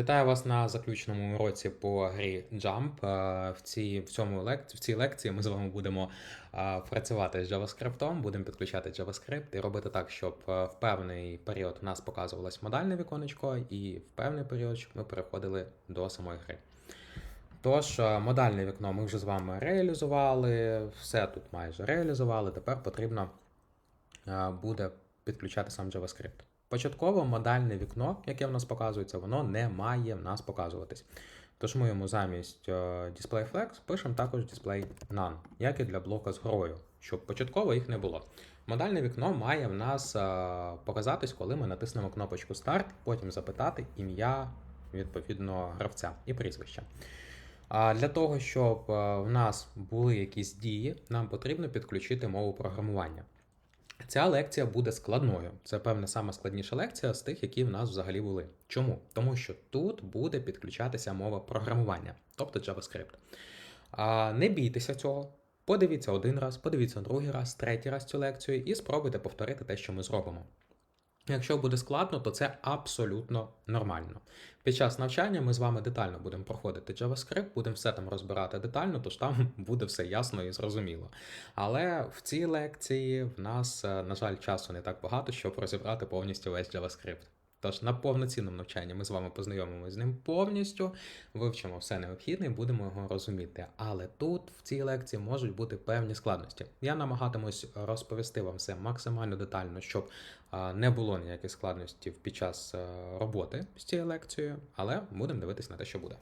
Вітаю вас на заключному уроці по грі Jump. Е, В цій, в цьому лек... в цій лекції ми з вами будемо е, працювати з JavaScript, будемо підключати JavaScript і робити так, щоб е, в певний період у нас показувалось модальне віконечко, і в певний період, щоб ми переходили до самої гри. Тож, модальне вікно ми вже з вами реалізували, все тут майже реалізували. Тепер потрібно буде підключати сам JavaScript. Початково модальне вікно, яке в нас показується, воно не має в нас показуватись. Тож ми йому замість е, DisplayFlex пишемо також Display None, як і для блока з грою, щоб початково їх не було. Модальне вікно має в нас е, показатись, коли ми натиснемо кнопочку Start, потім запитати ім'я відповідно гравця і прізвище. А для того, щоб е, в нас були якісь дії, нам потрібно підключити мову програмування. Ця лекція буде складною. Це, певне, саме складніша лекція з тих, які в нас взагалі були. Чому? Тому що тут буде підключатися мова програмування, тобто JavaScript. А, не бійтеся цього. Подивіться один раз, подивіться другий раз, третій раз цю лекцію і спробуйте повторити те, що ми зробимо. Якщо буде складно, то це абсолютно нормально. Під час навчання ми з вами детально будемо проходити JavaScript, будемо все там розбирати детально, тож там буде все ясно і зрозуміло. Але в цій лекції в нас, е, на жаль, часу не так багато, щоб розібрати повністю весь JavaScript. Тож на повноцінному навчанні ми з вами познайомимося з ним повністю, вивчимо все необхідне і будемо його розуміти. Але тут в цій лекції можуть бути певні складності. Я намагатимусь розповісти вам все максимально детально, щоб не було ніяких складностей під час е, роботи з цією лекцією, але будемо дивитися на те, що буде.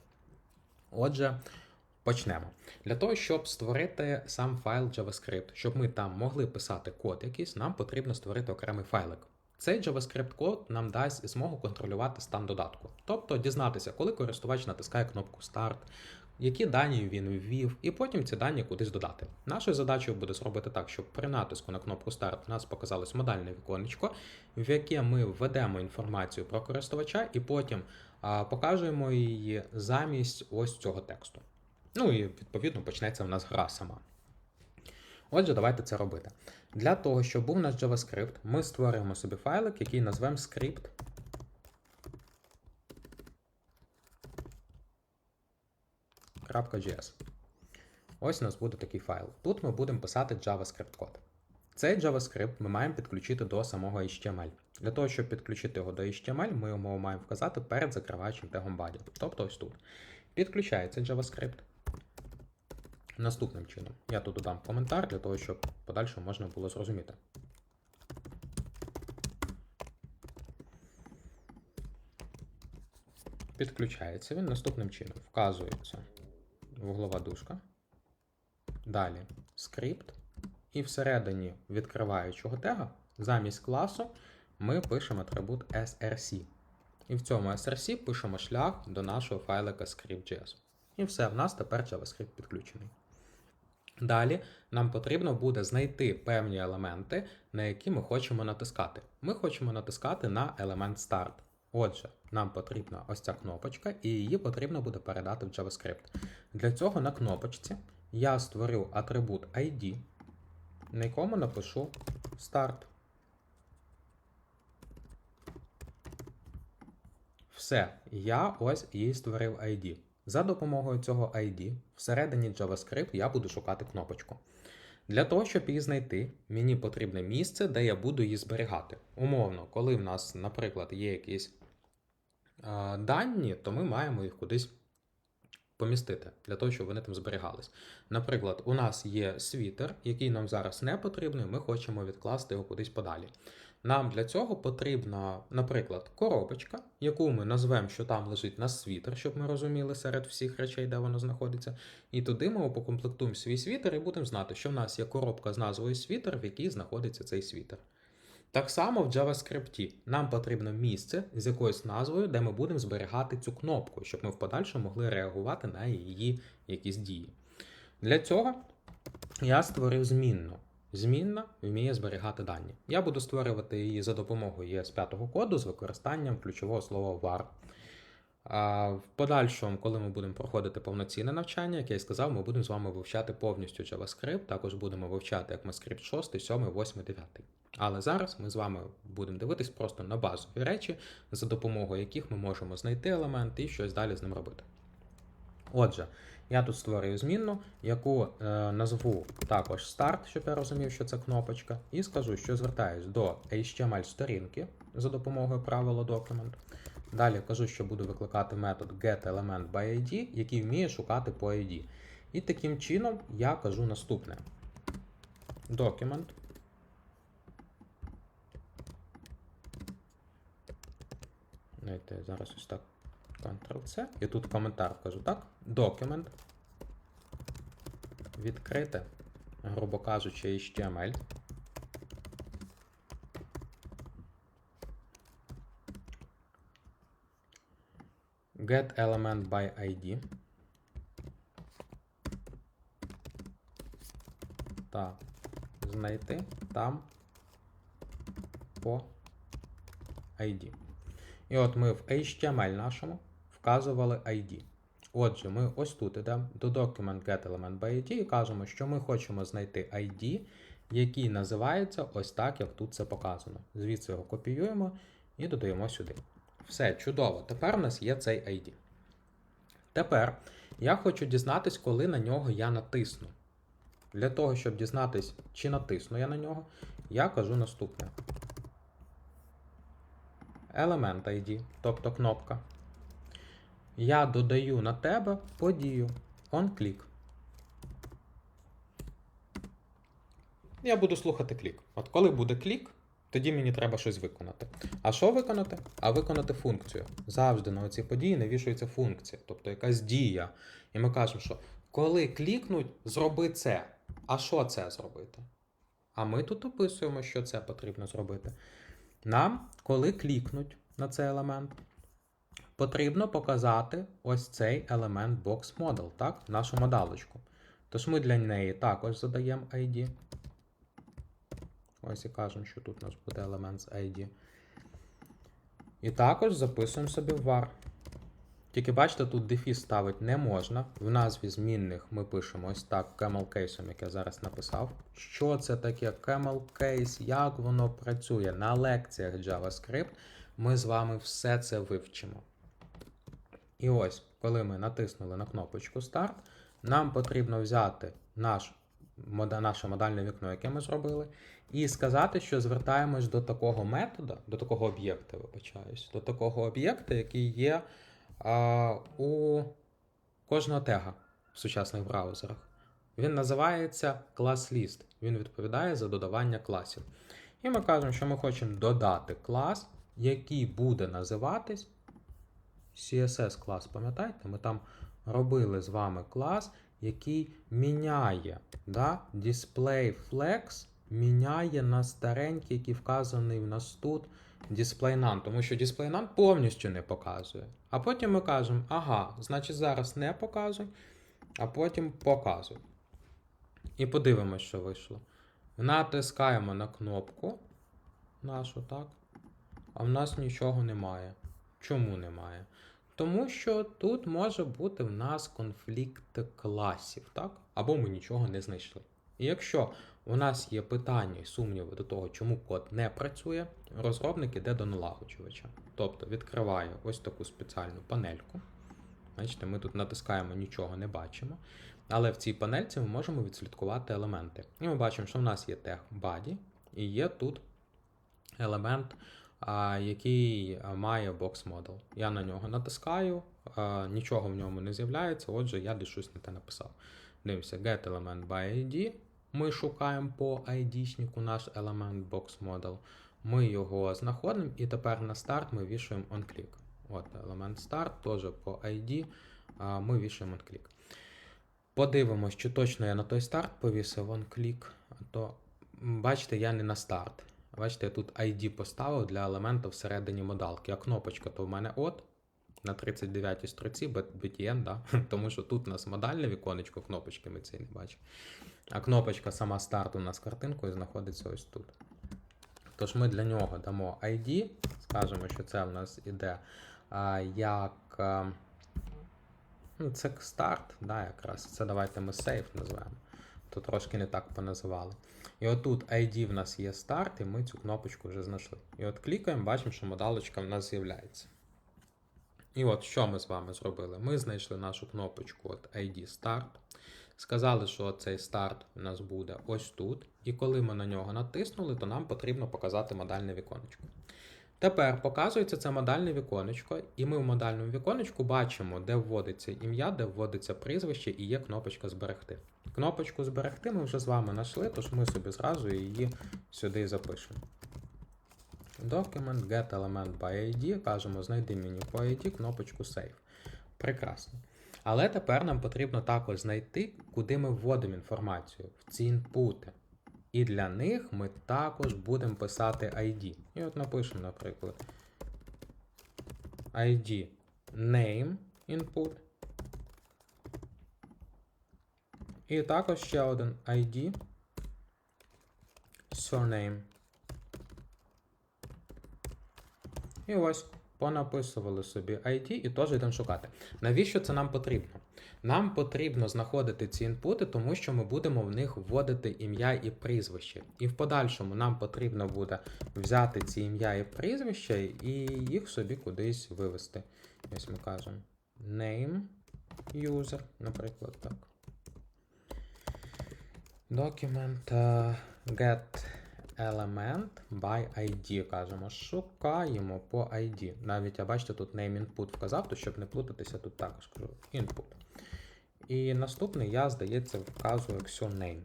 Отже. Почнемо. Для того, щоб створити сам файл JavaScript, щоб ми там могли писати код якийсь, нам потрібно створити окремий файлик. Цей JavaScript код нам дасть змогу контролювати стан додатку, тобто дізнатися, коли користувач натискає кнопку Start, які дані він ввів, і потім ці дані кудись додати. Нашою задачею буде зробити так, щоб при натиску на кнопку Start у нас показалось модальне віконечко, в яке ми введемо інформацію про користувача і потім а, покажемо її замість ось цього тексту. Ну і відповідно почнеться в нас гра сама. Отже, давайте це робити. Для того, щоб був наш JavaScript, ми створюємо собі файлик, який назвемо script. .js. Ось у нас буде такий файл. Тут ми будемо писати JavaScript код. Цей JavaScript ми маємо підключити до самого HTML. Для того, щоб підключити його до HTML, ми йому маємо вказати перед закриваючим тегом body. Тобто ось тут. Підключається JavaScript. Наступним чином. Я тут додам коментар для того, щоб подальше можна було зрозуміти. Підключається він наступним чином. Вказується вуглова дужка. Далі скрипт. І всередині відкриваючого тега замість класу ми пишемо атрибут src. І в цьому src пишемо шлях до нашого файлика script.js. І все, в нас тепер JavaScript підключений. Далі нам потрібно буде знайти певні елементи, на які ми хочемо натискати. Ми хочемо натискати на елемент Start. Отже, нам потрібна ось ця кнопочка, і її потрібно буде передати в JavaScript. Для цього на кнопочці я створю атрибут ID, на якому напишу Start. Все, я ось її створив ID. За допомогою цього ID всередині JavaScript я буду шукати кнопочку. Для того, щоб її знайти, мені потрібне місце, де я буду її зберігати. Умовно, коли в нас, наприклад, є якісь е, дані, то ми маємо їх кудись помістити, для того, щоб вони там зберігались. Наприклад, у нас є світер, який нам зараз не потрібний, ми хочемо відкласти його кудись подалі. Нам для цього потрібна, наприклад, коробочка, яку ми назвемо, що там лежить наш світер, щоб ми розуміли серед всіх речей, де воно знаходиться. І туди ми покомплектуємо свій світер і будемо знати, що в нас є коробка з назвою світер, в якій знаходиться цей світер. Так само в JavaScript нам потрібно місце з якоюсь назвою, де ми будемо зберігати цю кнопку, щоб ми в подальшому могли реагувати на її якісь дії. Для цього я створив змінну. Змінна вміє зберігати дані. Я буду створювати її за допомогою ES5 коду з використанням ключового слова var. А в подальшому, коли ми будемо проходити повноцінне навчання, як я і сказав, ми будемо з вами вивчати повністю JavaScript, також будемо вивчати ECMAScript 6, 7, 8, 9. Але зараз ми з вами будемо дивитись просто на базові речі, за допомогою яких ми можемо знайти елемент і щось далі з ним робити. Отже, я тут створюю змінну, яку е, назву також Start, щоб я розумів, що це кнопочка, і скажу, що звертаюсь до HTML сторінки за допомогою правила document. Далі кажу, що буду викликати метод getElementById, який вміє шукати по ID. І таким чином я кажу наступне: document. Знаєте, зараз ось так. Ctrl-C. І тут коментар кажу так. Document. Відкрити, грубо кажучи, HTML. Get element by ID. Та знайти там по ID. І от ми в HTML нашому вказували ID. Отже, ми ось тут йдемо до document getElementById by ID і кажемо, що ми хочемо знайти ID, який називається ось так, як тут це показано. Звідси його копіюємо і додаємо сюди. Все, чудово. Тепер у нас є цей ID. Тепер я хочу дізнатись, коли на нього я натисну. Для того, щоб дізнатись, чи натисну я на нього, я кажу наступне. Element ID, тобто кнопка. Я додаю на тебе подію onClick. Я буду слухати клік. От коли буде клік, тоді мені треба щось виконати. А що виконати? А виконати функцію. Завжди на оці події навішується функція, тобто якась дія. І ми кажемо, що коли клікнуть, зроби це. А що це зробити? А ми тут описуємо, що це потрібно зробити. Нам, коли клікнуть на цей елемент, потрібно показати ось цей елемент Box Model, так? нашу модалочку. Тож ми для неї також задаємо ID. Ось і кажемо, що тут у нас буде елемент з ID. І також записуємо собі var. Тільки бачите, тут дефіс ставити не можна. В назві змінних ми пишемо ось так camel case, як я зараз написав. Що це таке camel case, як воно працює на лекціях JavaScript, ми з вами все це вивчимо. І ось, коли ми натиснули на кнопочку Start, нам потрібно взяти наш, наше модальне вікно, яке ми зробили, і сказати, що звертаємось до такого метода, до такого об'єкта, вибачаюсь, до такого об'єкта, який є а, у кожного тега в сучасних браузерах. Він називається ClassList. Він відповідає за додавання класів. І ми кажемо, що ми хочемо додати клас, який буде називатись CSS клас, пам'ятаєте? Ми там робили з вами клас, який міняє да? DisplayFlex, міняє на старенький, який вказаний в нас тут DisplayNone, тому що DisplayNone повністю не показує. А потім ми кажемо, ага, значить зараз не показуй, а потім показуй. І подивимось, що вийшло. Натискаємо на кнопку нашу, так? А в нас нічого немає. Чому немає? Тому що тут може бути в нас конфлікт класів, так? Або ми нічого не знайшли. І якщо у нас є питання і сумніви до того, чому код не працює, розробник іде до налагоджувача. Тобто відкриває ось таку спеціальну панельку. Бачите, ми тут натискаємо, нічого не бачимо. Але в цій панельці ми можемо відслідкувати елементи. І ми бачимо, що в нас є тег body, і є тут елемент, який має box model. Я на нього натискаю, нічого в ньому не з'являється, отже, я десь щось не те написав. Дивимося, get element by ID. Ми шукаємо по ID-шнику наш елемент box model. Ми його знаходимо, і тепер на старт ми вішаємо onClick. От елемент старт, теж по ID. Ми вішаємо onClick. Подивимось, чи точно я на той старт повісив onClick. То, бачите, я не на старт. Бачите, я тут ID поставив для елемента всередині модалки. А кнопочка то в мене от. На 39-й строці BTN, да? тому що тут у нас модальне віконечко, кнопочки ми це не бачимо. А кнопочка сама старт у нас картинкою знаходиться ось тут. Тож ми для нього дамо ID, скажемо, що це в нас іде а, як е, ну, це старт, да, якраз. Це давайте ми сейф назвемо. То трошки не так поназивали. І отут ID в нас є старт, і ми цю кнопочку вже знайшли. І от клікаємо, бачимо, що модалочка в нас з'являється. І от що ми з вами зробили? Ми знайшли нашу кнопочку от ID Start. Сказали, що цей старт у нас буде ось тут. І коли ми на нього натиснули, то нам потрібно показати модальне віконечко. Тепер показується це модальне віконечко, і ми в модальному віконечку бачимо, де вводиться ім'я, де вводиться прізвище і є кнопочка зберегти. Кнопочку зберегти ми вже з вами знайшли, тож ми собі зразу її сюди запишемо. Document, get element by ID, кажемо, знайди мені по ID кнопочку Save. Прекрасно. Але тепер нам потрібно також знайти, куди ми вводимо інформацію в ці інпути. І для них ми також будемо писати ID. І от напишемо, наприклад, ID name input. І також ще один ID surname. І ось понаписували собі ID і теж йдемо шукати. Навіщо це нам потрібно? Нам потрібно знаходити ці інпути, тому що ми будемо в них вводити ім'я і прізвище. І в подальшому нам потрібно буде взяти ці ім'я і прізвище і їх собі кудись вивести. Ось ми кажемо name user, наприклад, так. Uh, get element by ID. Кажемо, шукаємо по ID. Навіть я бачите, тут name input вказав, то щоб не плутатися, тут також кажу input. І наступний я, здається, вказую як name.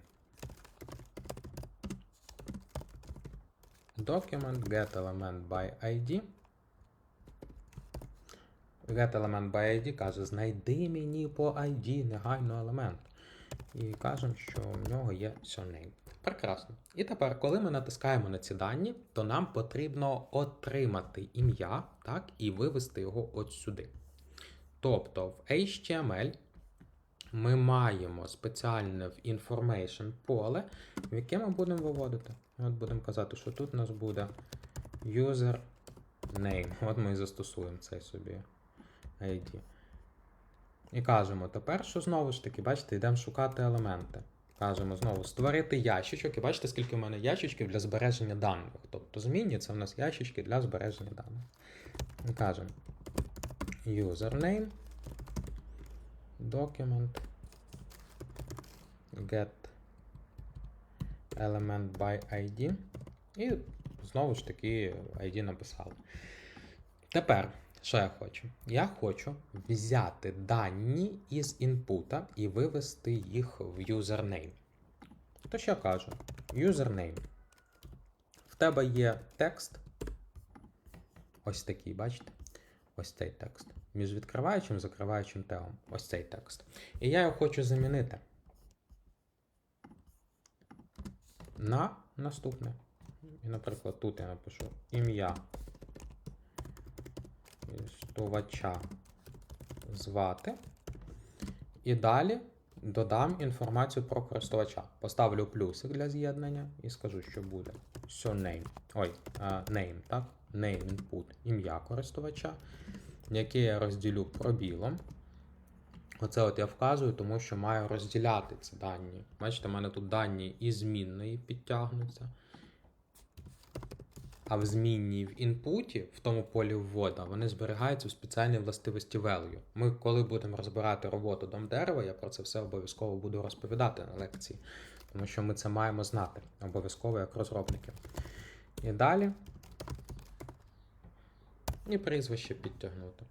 Document get element by ID. Get element by ID каже, знайди мені по ID негайно елемент. І кажемо, що в нього є surname. Прекрасно. І тепер, коли ми натискаємо на ці дані, то нам потрібно отримати ім'я так, і вивести його от сюди. Тобто в HTML ми маємо спеціальне в information поле, в яке ми будемо виводити. От будемо казати, що тут у нас буде user name. От ми і застосуємо цей собі ID. І кажемо тепер, що знову ж таки, бачите, йдемо шукати елементи. Кажемо знову створити ящичок. І бачите, скільки в мене ящичків для збереження даних. Тобто змінні це в нас ящички для збереження даних. І кажемо username, document, get element by ID. І знову ж таки ID написали. Тепер. Що я хочу? Я хочу взяти дані із інпута і вивести їх в username. Тож я кажу: username. В тебе є текст. Ось такий, бачите? Ось цей текст. Між відкриваючим і закриваючим тегом. Ось цей текст. І я його хочу замінити на наступне. І, наприклад, тут я напишу ім'я користувача звати. І далі додам інформацію про користувача. Поставлю плюсик для з'єднання і скажу, що буде surname. Ой, uh, name, так? Name input, ім'я користувача, яке я розділю пробілом. Оце от я вказую, тому що маю розділяти ці дані. Бачите, в мене тут дані і змінної підтягнуться. А в змінній в інпуті, в тому полі ввода, вони зберігаються в спеціальній властивості value. Ми, коли будемо розбирати роботу дом дерева, я про це все обов'язково буду розповідати на лекції, тому що ми це маємо знати обов'язково як розробники. І далі. І прізвище підтягнути.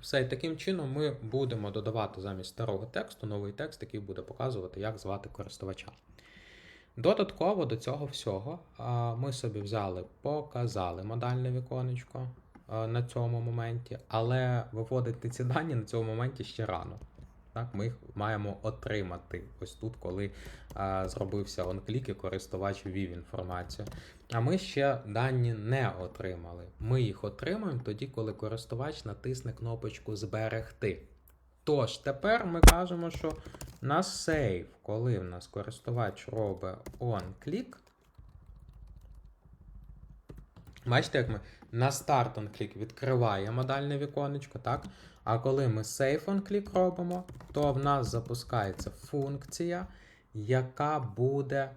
Все, і таким чином ми будемо додавати замість старого тексту новий текст, який буде показувати, як звати користувача. Додатково до цього всього ми собі взяли, показали модальне віконечко на цьому моменті, але виводити ці дані на цьому моменті ще рано. Так, Ми їх маємо отримати ось тут, коли а, зробився онклік і користувач ввів інформацію. А ми ще дані не отримали. Ми їх отримаємо тоді, коли користувач натисне кнопочку Зберегти. Тож, тепер ми кажемо, що на сейв, коли в нас користувач робить on-click, бачите, як ми на Start on Click відкриває модальне віконечко, так? А коли ми Save on Click робимо, то в нас запускається функція, яка буде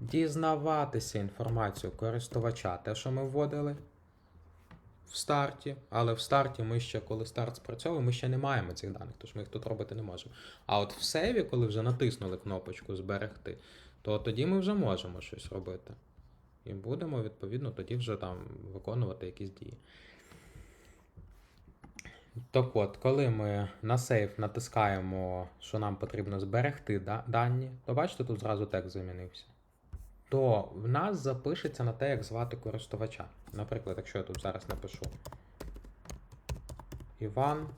дізнаватися інформацію користувача, те, що ми вводили в старті, але в старті ми ще, коли старт спрацьовує, ми ще не маємо цих даних, тож ми їх тут робити не можемо. А от в сейві, коли вже натиснули кнопочку зберегти, то тоді ми вже можемо щось робити. І будемо, відповідно, тоді вже там виконувати якісь дії. Так от, коли ми на сейф натискаємо, що нам потрібно зберегти да- дані, то бачите, тут зразу текст замінився. То в нас запишеться на те, як звати користувача. Наприклад, якщо я тут зараз напишу Іван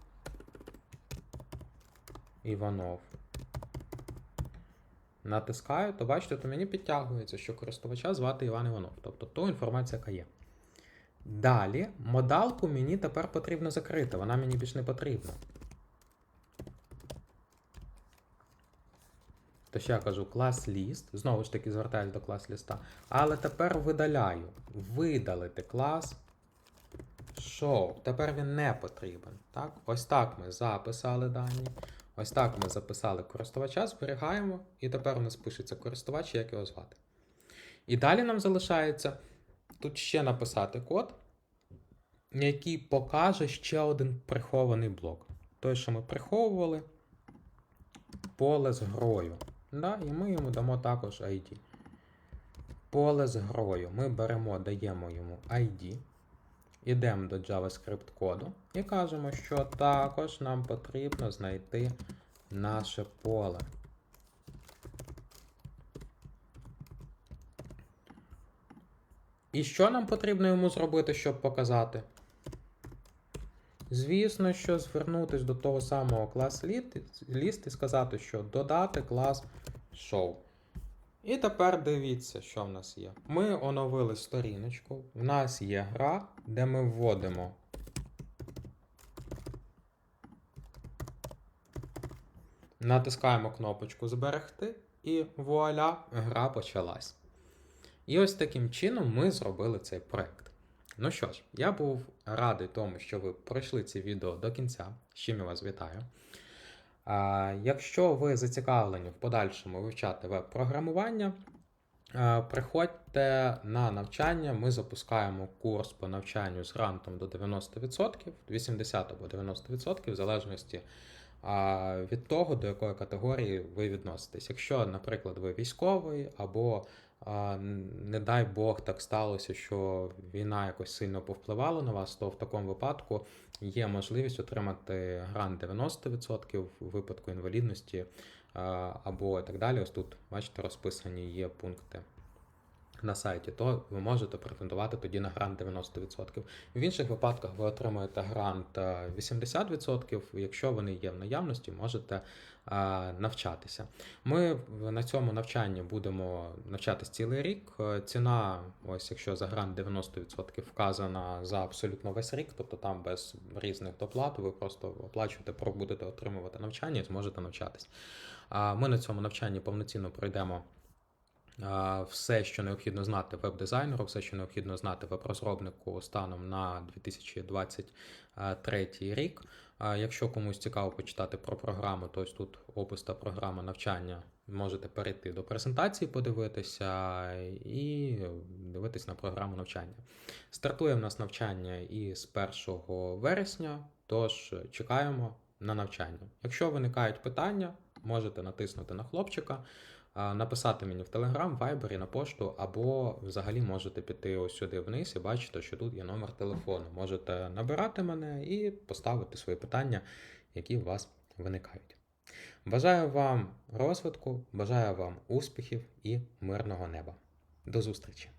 Іванов. Натискаю, то бачите, то мені підтягується, що користувача звати Іван Іванов. Тобто то інформація, яка є. Далі, модалку мені тепер потрібно закрити, вона мені більш не потрібна. То ще я кажу клас ліст, знову ж таки звертаюсь до клас ліста. Але тепер видаляю. Видалити клас show. Тепер він не потрібен. Так? Ось так ми записали дані. Ось так ми записали користувача, зберігаємо, і тепер у нас пишеться користувач, як його звати. І далі нам залишається тут ще написати код, який покаже ще один прихований блок. Той, що ми приховували, поле з грою. Да? І ми йому дамо також ID. Поле з грою. Ми беремо, даємо йому ID. Ідемо до JavaScript коду і кажемо, що також нам потрібно знайти наше поле. І що нам потрібно йому зробити, щоб показати? Звісно, що звернутися до того самого клас ліст і сказати, що додати клас show. І тепер дивіться, що в нас є. Ми оновили сторіночку. В нас є гра, де ми вводимо. Натискаємо кнопочку Зберегти, і вуаля, гра почалась. І ось таким чином ми зробили цей проект. Ну що ж, я був радий тому, що ви пройшли це відео до кінця, з чим я вас вітаю. А, Якщо ви зацікавлені в подальшому вивчати веб-програмування, приходьте на навчання. Ми запускаємо курс по навчанню з грантом до 90%, 80 або 90%, в залежності від того, до якої категорії ви відноситесь. Якщо, наприклад, ви військовий або не дай Бог так сталося, що війна якось сильно повпливала на вас, то в такому випадку є можливість отримати грант 90% в випадку інвалідності або так далі. Ось тут, бачите, розписані є пункти. На сайті, то ви можете претендувати тоді на грант 90%. В інших випадках ви отримуєте грант е, 80%. Якщо вони є в наявності, можете е, навчатися. Ми на цьому навчанні будемо навчатись цілий рік. Е, Ціна, ось якщо за грант 90% вказана за абсолютно весь рік, тобто там без різних доплат, ви просто оплачуєте, будете отримувати навчання і зможете навчатись. Ми на цьому навчанні повноцінно пройдемо. Все, що необхідно знати веб-дизайнеру, все, що необхідно знати веб-розробнику станом на 2023 рік. Якщо комусь цікаво почитати про програму, то ось тут опис та програма навчання. Можете перейти до презентації, подивитися і дивитись на програму навчання. Стартує в нас навчання із 1 вересня, тож чекаємо на навчання. Якщо виникають питання, можете натиснути на хлопчика написати мені в Telegram, Viber, на пошту, або взагалі можете піти ось сюди вниз і бачите, що тут є номер телефону. Можете набирати мене і поставити свої питання, які у вас виникають. Бажаю вам розвитку, бажаю вам успіхів і мирного неба. До зустрічі!